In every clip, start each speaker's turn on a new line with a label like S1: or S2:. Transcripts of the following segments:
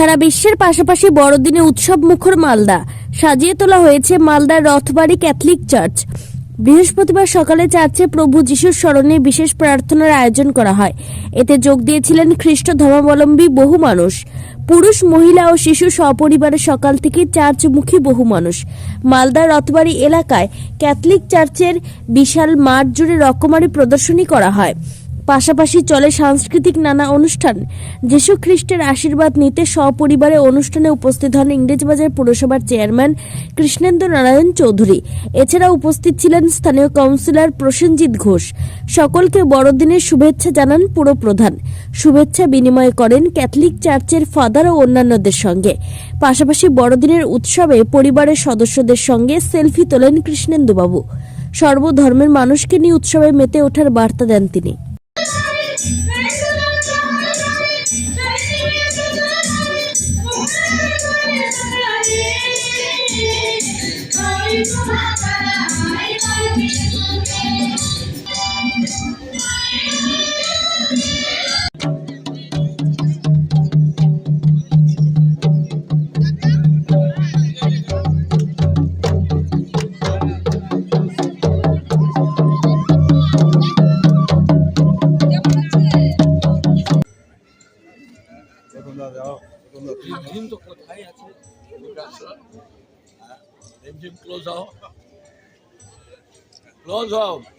S1: সারা বিশ্বের পাশাপাশি বড়দিনে উৎসব মুখর মালদা। সাজিয়ে তোলা হয়েছে মালদার রথবাড়ি ক্যাথলিক চার্চ। বৃহস্পতিবার সকালে চার্চে প্রভু যিশুর স্মরণে বিশেষ প্রার্থনার আয়োজন করা হয়। এতে যোগ দিয়েছিলেন খ্রিস্ট ধর্মাবলম্বী বহু মানুষ। পুরুষ, মহিলা ও শিশু সপরিবারে সকাল থেকে চার্চমুখী বহু মানুষ। মালদার রথবাড়ি এলাকায় ক্যাথলিক চার্চের বিশাল মাঠ জুড়ে রকমারি প্রদর্শনী করা হয়। পাশাপাশি চলে সাংস্কৃতিক নানা অনুষ্ঠান। যীশু খ্রিস্টের আশীর্বাদ নিতে সপরিবারে অনুষ্ঠানে উপস্থিত হন ইংরেজবাজার পুরসভার চেয়ারম্যান কৃষ্ণেন্দ্র নারায়ণ চৌধুরী। এছাড়া উপস্থিত ছিলেন স্থানীয় কাউন্সিলর প্রসেনজিৎ ঘোষ। সকলকে বড়দিনের শুভেচ্ছা জানান পুরপ্রধান। শুভেচ্ছা বিনিময় করেন ক্যাথলিক চার্চের ফাদার ও অন্যান্যদের সঙ্গে। পাশাপাশি বড়দিনের উৎসবে পরিবারের সদস্যদের সঙ্গে সেলফি তোলেন কৃষ্ণেন্দুবাবু। সর্বধর্মের মানুষকে নিয়ে উৎসবে মেতে ওঠার বার্তা দেন তিনি।
S2: রিমঝিম তো কোথায় আছে রিমঝিম ক্লোজ হও ক্লোজ হও
S3: মেরি ক্রিসমাস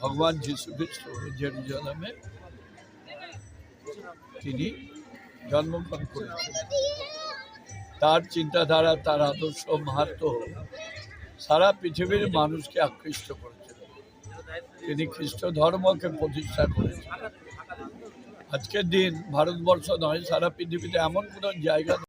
S2: ভগবান যিশু খ্রিস্ট জেরুজালামে তিনি জন্মগ্রহণ করেছিলেন তার চিন্তাধারা, তার আদর্শ মাহাত্ম সারা পৃথিবীর মানুষকে আকৃষ্ট করেছিল তিনি খ্রিস্ট ধর্মকে প্রতিষ্ঠা করেছেন। আজকের দিন ভারতবর্ষ নয়, সারা পৃথিবীতে এমন কোনো জায়গা